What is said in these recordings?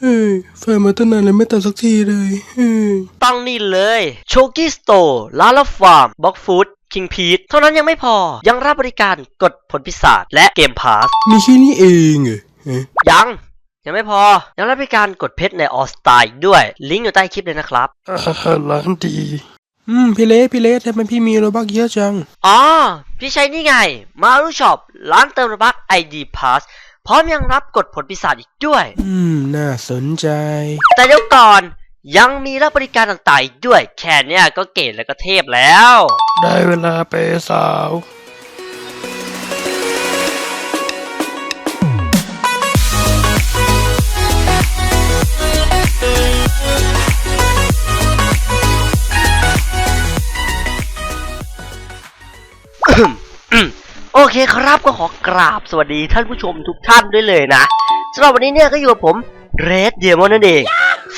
เฮ้ยไฟมาตั้งนานแล้วไม่ตัดสักทีเลยเฮ้ยต้องนี่เลย โชกี้สโตร์ลาลาฟาร์มบ็อกฟู้ดคิงพีทเท่านั้นยังไม่พอ ยังรับบริการกดผลพิศาจและเกมพาส มีแค่นี้เองเหรอฮะยัง ยังไม่พอ ยังรับบริการกดเพชรในออสตาด้วย ลิงก์อยู่ใต้คลิปเลยนะครับอาหารร้านดี อืมพี่เล็กพี่เล็กทำไมพี่มีโรบักเยอะจัง อ๋อ พี่ใช้นี่ไง มารูช็อปร้านเติมระบัก ID Pass พ ร้อมยังรับกดผลพิศาจอีกด้วย อืม น่าสนใจ แต่เดี๋ยวก่อนยังมีรับบริการต่างๆอีกด้วย แค่เนี้ยก็เก๋แล้วก็เทพแล้ว ได้เวลาไปสาว เคครับก็ขอกราบสวัสดีท่านผู้ชมทุกท่านด้วยเลยนะสำหรับวันนี้เนี่ยก็อยู่กับผม Red Demon นั่นเอง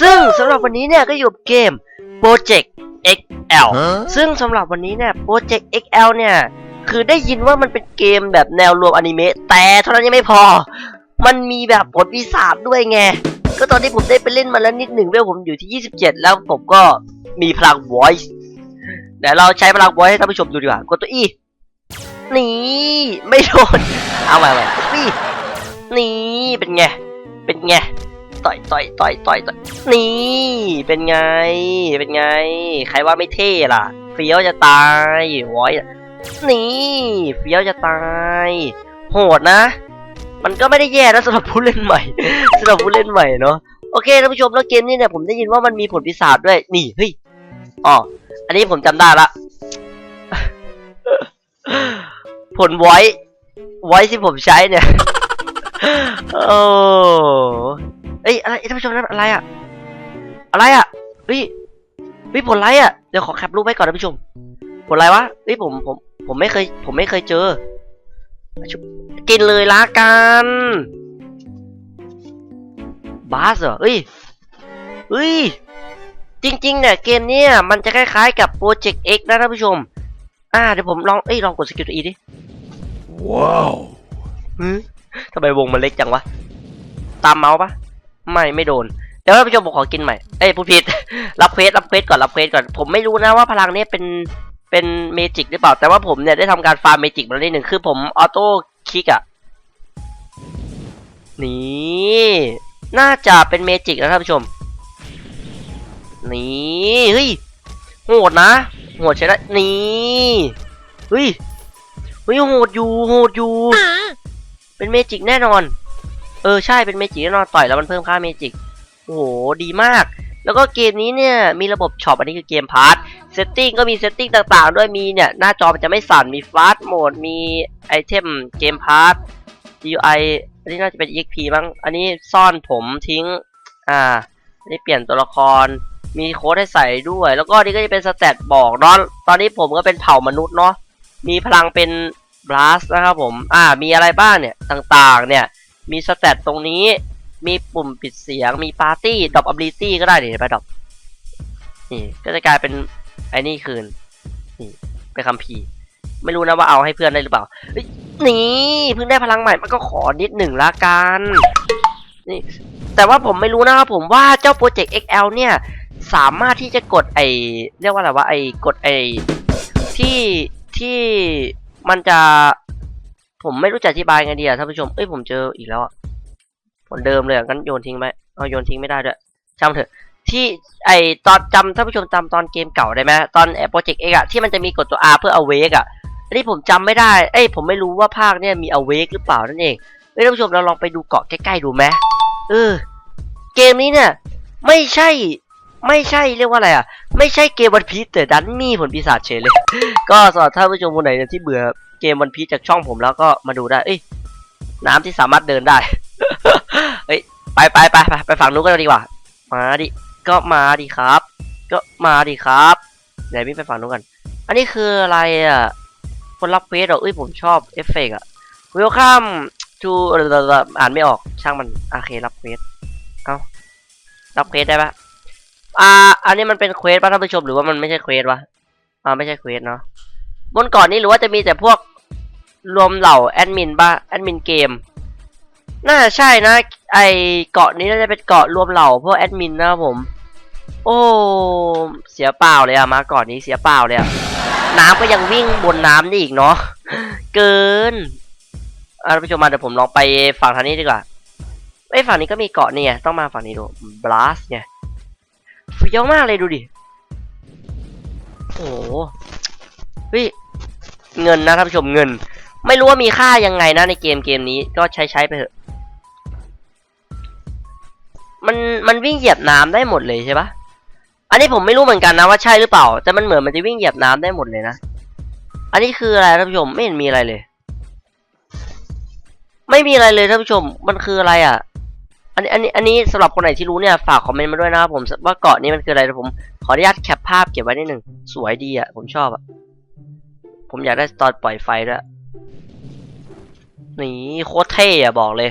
ซึ่งสำหรับวันนี้เนี่ยก็อยู่กับเกม Project XL ซึ่งสำหรับวันนี้เนี่ย Project XL เนี่ย คือได้ยินว่ามันเป็นเกมแบบแนวรวมอนิเมะแต่เท่านั้นยังไม่พอ มันมีแบบผลปีศาจด้วยไง ก็ตอนที่ผมได้ไปเล่นมาแล้วนิดหนึ่งเวลผมอยู่ที่ 27 แล้วผมก็มีพลัง voice เดี๋ยวเราใช้พลัง voice ให้ท่านผู้ชมดูดีกว่ากดตัว E นี่ไม่โดน เอาใหม่ใหม่นี่นี่เป็นไง เป็นไง ต่อยต่อยต่อยต่อยต่อยนี่ เป็นไง เป็นไง ใครว่าไม่เท่ล่ะ เฟี้ยวจะตายว้ยนี่ เฟี้ยวจะตาย โหดนะ มันก็ไม่ได้แย่นะสำหรับผู้เล่นใหม่สำหรับผู้เล่นใหม่เนาะ โอเคท่านผู้ชมแล้วเกมนี้เนี่ยผมได้ยินว่ามันมีผลพิศาจด้วย นี่ เฮ้ย อ๋อ อันนี้ผมจำได้ละ ผลไว้ไว้ที่ผมใช้เนี่ย โอ้เอ้ยอะไรท่านผู้ชมนั่นอะไรอะอะไรอะเฮ้ยเฮ้ยผลไรอะเดี๋ยวขอแคปรูปไว้ก่อนท่านผู้ชม ผลไรวะเฮ้ยผมผมผมไม่เคย ผมไม่เคยเจอ กินเลยละกันบาสเหรอเฮ้ยเฮ้ย จริงๆเนี่ยเกมเนี้ยมันจะคล้ายๆกับ Project X นะท่านผู้ชม อ่าเดี๋ยวผมลองเอ้ยลองกดสกิลตัว E ดิ ว้าวหือทำไมวงมันเล็กจังวะ ตามเมาส์ปะไม่ไม่โดน เดี๋ยวท่านผู้ชมผมขอกินใหม่ เอ้ยพูดผิด รับเควสรับเควสก่อนรับเควสก่อน ผมไม่รู้นะว่าพลังเนี้เป็นเป็นเมจิกหรือเปล่า แต่ว่าผมเนี่ยได้ทำการฟาร์มเมจิกมาแล้วนิดหนึ่งคือผมออโต้คลิกอะนี่น่าจะเป็นเมจิกนะท่านผู้ชม นี่เฮ้ยโหดนะโหดใช่ได้นี่เฮ้ยเฮ้ยโหดอยู่โหดอยู่ เป็นเมจิกแน่นอน เออใช่เป็นเมจิกแน่นอนต่อยแล้วมันเพิ่มค่าเมจิกโอ้โหดีมาก แล้วก็เกมนี้เนี่ยมีระบบช็อปอันนี้คือเกมพาร์ทเซตติ้งก็มีเซตติ้งต่างๆ ด้วยมีเนี่ยหน้าจอมันจะไม่สั่นมีฟาสต์โหมดมีไอเทมเกมพาร์ท GUI อันนี้น่าจะเป็น EXP บ้างอันนี้ซ่อนผมทิ้ง อ่าอันนี้เปลี่ยนตัวละครมีโค้ดให้ใส่ด้วย แล้วก็นี่ก็จะเป็นสเตตบอกเนาะตอนนี้ผมก็เป็นเผ่ามนุษย์เนาะมีพลังเป็น บลัสนะครับผม อ่า มีอะไรบ้างเนี่ย ต่างๆ เนี่ย มีสเตตตรงนี้ มีปุ่มปิดเสียง มีปาร์ตี้ ดรอปอ b บิลิตี้ก็ได้เนี่เห็นไหมดรอป นี่ ก็จะกลายเป็นไอ้นี่คืน นี่เป็นคัมภีร์ ไม่รู้นะว่าเอาให้เพื่อนได้หรือเปล่า นี่เพิ่งได้พลังใหม่ มันก็ขอนิดหนึ่งละกัน นี่ แต่ว่าผมไม่รู้นะครับผมว่าเจ้าโปรเจกต์ XL เนี่ย สามารถที่จะกดไอเรียกว่าอะไรวะไอกดไอที่ที่ มันจะ ผมไม่รู้จะอธิบายไงดีอะท่านผู้ชม เอ้ยผมเจออีกแล้วอะผลเดิมเลยอะงั้นโยนทิ้งไหมเอาโยนทิ้งไม่ได้ด้วยช่างเถอะ ที่ไอตอนจำท่านผู้ชมจำตอนเกมเก่าได้ไหมตอนโปรเจกต์เอกอะที่มันจะมีกดตัว R เพื่อ awake อะอันนี้ผมจำไม่ได้ เอ้ยผมไม่รู้ว่าภาคเนี่ยมี awake หรือเปล่านั่นเองเฮ้ยท่านผู้ชมเราลองไปดูเกาะใกล้ๆดูไหมเออเกมนี้เนี่ยไม่ใช่ ไม่ใช่เรียกว่าอะไรอะ ไม่ใช่เกมวันพีซแต่ดันมีผลปีศาจเฉยเลย ก็สำหรับท่านผู้ชมคนไหนที่เบื่อเกมวันพีซจากช่องผมแล้วก็มาดูได้ เอ้ยน้ำที่สามารถเดินได้ เฮ้ยไปไปไปไปไปฝั่งนู้นกันดีกว่า มาดิ ก็มาดิครับ ก็มาดิครับไหนวิ่ไปฝั่งนู้นกัน อันนี้คืออะไรอะ คนรับเควสเหรอเอ้ยผมชอบเอฟเฟกต์อะ Welcome to อ่านไม่ออกช่างมันโอเครับเควสเอ้ารับเควสได้ปะ อ่า อันนี้มันเป็นเควสป่ะท่านผู้ชมหรือว่ามันไม่ใช่เควสวะอ่าไม่ใช่เควสเนาะบนก่อนนี้หรือว่าจะมีแต่พวกรวมเหล่าแอดมินป่ะแอดมินเกม น่าจะใช่นะ ไอเกาะนี้น่าจะเป็นเกาะรวมเหล่าพวกแอดมินนะครับผม โอ้เสียเปล่าเลยอะมาเกาะนนี้เสียเปล่าเลยอะน้ำก็ยังวิ่งบนน้ำนี่อีกเนาะเกินท่านผู้ชมมาเดี๋ยวผมลองไปฝั่งทางนี้ดีกว่าเอ้ยฝั่งนี้ก็มีเกาะนี่ไงต้องมาฝั่งนี้ดูบลัสไง เฟี้ยวมากเลยดูดิ โอ้โหเฮ้ยเงินนะท่านผู้ชมเงิน ไม่รู้ว่ามีค่ายังไงนะในเกมเกมนี้ก็ใช้ใช้ไปเถอะ มันมันวิ่งเหยียบน้ำได้หมดเลยใช่ปะอันนี้ผมไม่รู้เหมือนกันนะว่าใช่หรือเปล่า แต่มันเหมือนมันจะวิ่งเหยียบน้ำได้หมดเลยนะ อันนี้คืออะไรท่านผู้ชมไม่เห็นมีอะไรเลย ไม่มีอะไรเลยท่านผู้ชม มันคืออะไรอะ อันนี้อันนี้อันนี้สำหรับคนไหนที่รู้เนี่ยฝากคอมเมนต์มาด้วยนะครับผมว่าเกาะนี้มันคืออะไรเดี๋ยวผมขออนุญาตแคปภาพเก็บไว้นิดหนึ่งสวยดีอะผมชอบอะผมอยากได้ตอนปล่อยไฟด้วยนี่โคตรเท่อะบอกเลย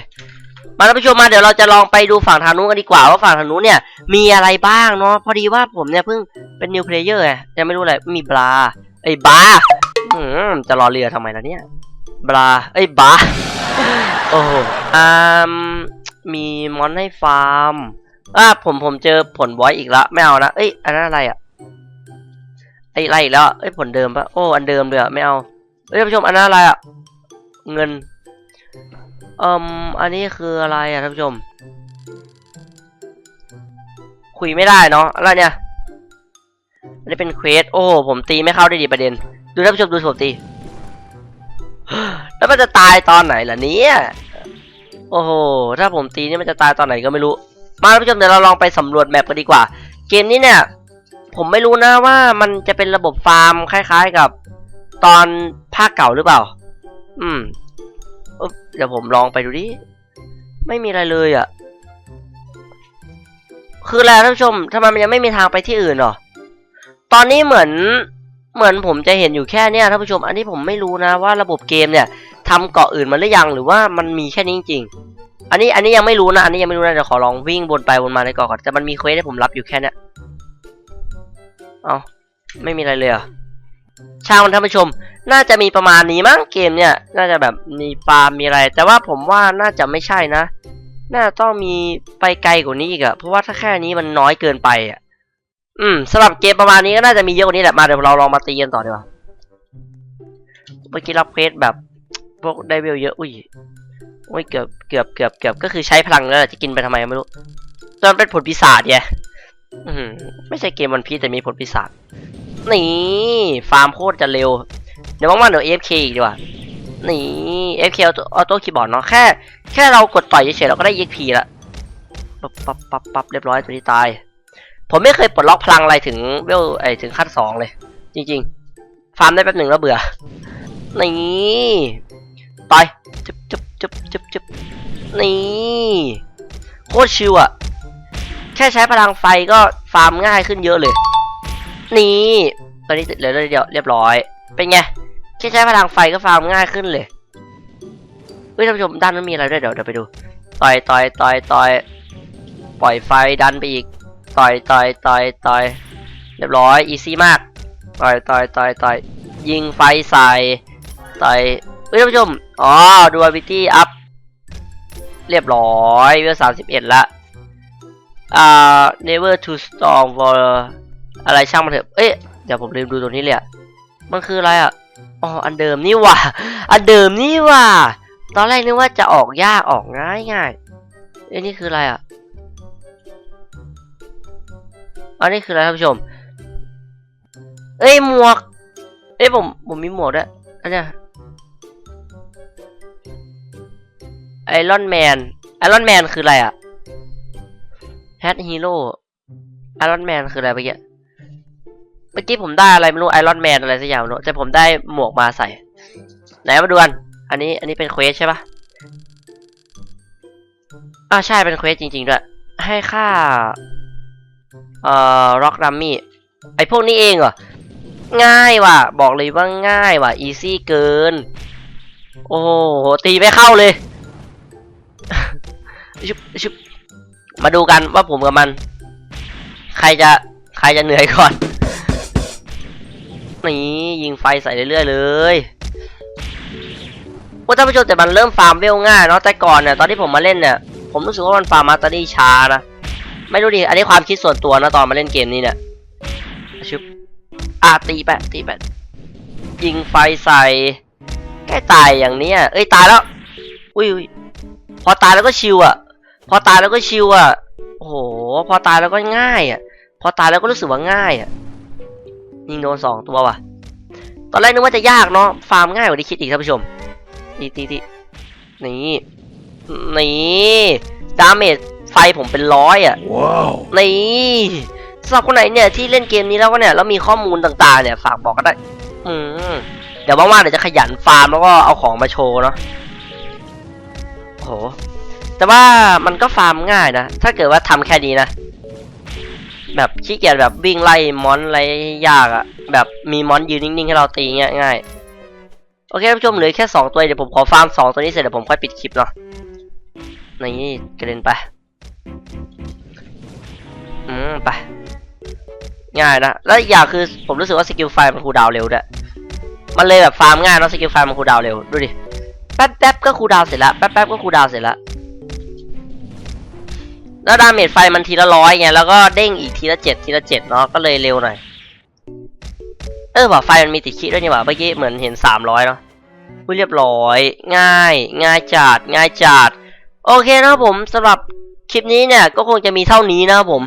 มาท่านผู้ชมมาเดี๋ยวเราจะลองไปดูฝั่งทางนู้นกันดีกว่าว่าฝั่งทางนู้นเนี่ย มีอะไรบ้างเนาะพอดีว่าผมเนี่ยเพิ่งเป็นนิวเพลเยอร์ไงยังไม่รู้อะไรมีบลาไอ้บาอืมจะรอเรือทำไมล่ะเนี่ยบลาไอ้บาโอ้โหอ่า มีมอนให้ฟาร์มอะผมผมเจอผลบอยอีกล้วไม่เอานะเอ้ยอันนั้นอะไรอะไอ้ไรอีกแล้วเอ้ยผลเดิมปะโอ้อันเดิมเลยอะไม่เอาเอ้ยท่านผู้ชมอันนั้นอะไรอะเงินเอ่มอันนี้คืออะไรอะท่านผู้ชม คุยไม่ได้เนาะอะไรเนี่ยอันนี้เป็นเควสโอ้ผมตีไม่เข้าได้ดีประเด็น ดูท่านผู้ชมดูผมตีแล้วมันจะตายตอนไหนล่ะเนี่ย โอ้โห ถ้าผมตีนี่มันจะตายตอนไหนก็ไม่รู้ มาท่านผู้ชมเดี๋ยวเราลองไปสำรวจแมปกันดีกว่า เกมนี้เนี่ย ผมไม่รู้นะว่ามันจะเป็นระบบฟาร์มคล้าย ๆกับตอนภาคเก่าหรือเปล่า อืม เดี๋ยวผมลองไปดูดิ ไม่มีอะไรเลยอะ่ะ คืออะไรท่านผู้ชมทำไมมันยังไม่มีทางไปที่อื่นหรอ ตอนนี้เหมือน เหมือนผมจะเห็นอยู่แค่เนี้ยท่านผู้ชม อันนี้ผมไม่รู้นะว่าระบบเกมเนี่ย ทำเกาะอื่นมาหรือยังหรือว่ามันมีแค่นี้จริงๆอันนี้อันนี้ยังไม่รู้นะอันนี้ยังไม่รู้นะเดี๋ยวขอลองวิ่งวนไปวนมาในเกาะก่อนแต่มันมีเควสให้ผมรับอยู่แค่นี้เอาไม่มีอะไรเลยอะชางมันท่านผู้ชม น่าจะมีประมาณนี้มั้งเกมเนี่ย น่าจะแบบมีฟาร์มมีอะไร แต่ว่าผมว่าน่าจะไม่ใช่นะ น่าต้องมีไปไกลกว่านี้อีกอะเพราะว่าถ้าแค่นี้มันน้อยเกินไปอะอืมสำหรับเกมประมาณนี้ก็น่าจะมีเยอะกว่านี้แหละมาเดี๋ยวเราลองมาตีกันต่อดีกว่าเมื่อกี้รับเควสแบบ พวกได้เวลเยอะ อุ้ยโอ้ยเกือบเกือบเกือบเกือบก็คือใช้พลังแล้วแหละจะกินไปทำไมไม่รู้จนเป็นผลปีศาจไงไม่ใช่เกมวันพีแต่มีผลปีศาจนี่ฟาร์มโคตรจะเร็ว เดี๋ยวว่างๆเดี๋ยว AFK อีกดีกว่านี่ AFK ออโต้คีย์บอร์ดเนาะแค่แค่เรากดต่อยเฉยๆเราก็ได้ EXP ละปั๊บปั๊บปั๊บปั๊บเรียบร้อยตัวนี้ตาย ผมไม่เคยปลดล็อกพลังอะไรถึงเวลไอถึงขั้นสองเลย จริง ๆ ฟาร์มได้แป๊บหนึ่งแล้วเบื่อนี่ ต่อยจุบจุบจุบจุบจุบนี่โคตรชิวอะแค่ใช้พลังไฟก็ฟาร์มง่ายขึ้นเยอะเลย นี่ตอนนี้เหลือเดียวเรียบร้อย เป็นไงแค่ใช้พลังไฟก็ฟาร์มง่ายขึ้นเลยเฮ้ยท่านผู้ชมด้านนั้นมีอะไรด้วยเดี๋ยวเดี๋ยวไปดูต่อยต่อยต่อยต่อยปล่อยไฟดันไปอีกต่อยต่อยต่อยต่อยเรียบร้อยอีซี่มากต่อยต่อยต่อยต่อยยิงไฟใส่ต่อยเฮ้ยท่านผู้ชม อ๋อดูอาวิตี้อัพเรียบร้อยเวลสามสิบเอ็ดละอ่า never too strong for อะไรช่างมันเถอะ เอ้ยเดี๋ยวผมลืมดูตรงนี้เลยอะมันคืออะไรอะอ๋อ อันเดิมนี่ว่าอันเดิมนี่ว่าตอนแรกนึกว่าจะออกยากออกง่ายง่ายเอ้นี่คืออะไรอะอันนี้คืออะไรท่านผู้ชม เอ้ยหมวก เอ้ยผมผมมีหมวกด้วยอันเนี้ย ไอรอนแมนไอรอนแมนคืออะไรอะแฮทฮีโร่ไอรอนแมนคืออะไรเมื่อกี้เมื่อกี้ผมได้อะไรไม่รู้ไอรอนแมนอะไรสักอย่างไม่รู้แต่ผมได้หมวกมาใส่ ไหนมาดูกันอันนี้อันนี้เป็นเควสใช่ปะอ่าใช่เป็นเควสจริงๆด้วยให้ค่าเอ่อร็อกดัมมี่ไอพวกนี้เองเหรอง่ายว่ะ บอกเลยว่าง่ายว่ะอีซี่เกิน โอ้โหตีไม่เข้าเลย ชุบชุบมาดูกันว่าผมกับมัน ใครจะใครจะเหนื่อยก่อนนี่ยิงไฟใส่เรื่อยๆเลยว่าท่านผู้ชมแต่มันเริ่มฟาร์มเวลง่ายเนาะแต่ก่อนเนี่ยตอนที่ผมมาเล่นเนี่ยผมรู้สึกว่ามันฟาร์มมาสเตอรี่ช้านะไม่รู้ดิอันนี้ความคิดส่วนตัวนะตอนมาเล่นเกมนี้เนี่ยชึบอะตีไปะตีไปะยิงไฟใส่ใกล้ตายอย่างเนี้ยเอ้ยตายแล้วอุ้ยอุ้ย พอตายแล้วก็ชิวอะ พอตายแล้วก็ชิวอะโอ้โห พอตายแล้วก็ง่ายอะ พอตายแล้วก็รู้สึกว่าง่ายอะยิงโดนสองตัวว่ะ ตอนแรกนึกว่าจะยากเนาะ ฟาร์มง่ายกว่าที่คิดอีกท่านผู้ชมตีตีตีนี่นี่ดาเมจไฟผมเป็นร้อยอะว้าวนี่สำหรับคนไหนเนี่ยที่เล่นเกมนี้แล้วก็เนี่ยแล้วมีข้อมูลต่างๆเนี่ยฝากบอกก็ได้ อืมเดี๋ยวว่างๆเดี๋ยวจะขยันฟาร์มแล้วก็เอาของมาโชว์เนาะโอ้โห แต่ว่ามันก็ฟาร์มง่ายนะ ถ้าเกิดว่าทำแค่นี้นะ แบบขี้เกียจแบบวิ่งไล่มอนอะไรยากอะแบบมีมอนยืนนิ่งๆให้เราตีเงี้ยง่าย โอเคท่านผู้ชมเหลือแค่สองตัวเดี๋ยวผมขอฟาร์มสองตัวนี้เสร็จเดี๋ยวผมค่อยปิดคลิปเนาะนี่กระเด็นไปอืมไปง่ายนะแล้วอย่างคือผมรู้สึกว่าสกิลไฟมันคูดาวเร็วด้วยมันเลยแบบฟาร์มง่ายเนอะสกิลไฟมันคูดาวเร็วดูดิ แป๊บแป๊บก็คูดาวเสร็จแล้วแป๊บแป๊บก็คูดาวเสร็จแล้วแล้วดาเมจไฟมันทีละร้อยไงแล้วก็เด้งอีกทีละเจ็ดทีละเจ็ดเนาะก็เลยเร็วหน่อยเออว่ะไฟมันมีติดคิดด้วยนี่หว่าเมื่อกี้เหมือนเห็นสามร้อยเนาะอุ้ยเรียบร้อย ง่าย ง่ายจัดง่ายจัดโอเคนะผมสำหรับคลิปนี้เนี่ยก็คงจะมีเท่านี้นะผม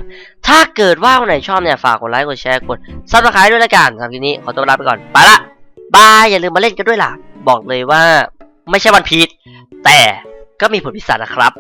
ถ้าเกิดว่าคนไหนชอบเนี่ยฝากกดไลค์กดแชร์กดซับสไครต์ด้วยละกันสำหรับคลิปนี้ขอตัวลาไปก่อนไปละบายอย่าลืมมาเล่นกันด้วยล่ะ บอกเลยว่า ไม่ใช่วันพีชแต่ก็มีผลพิศาจนะครับ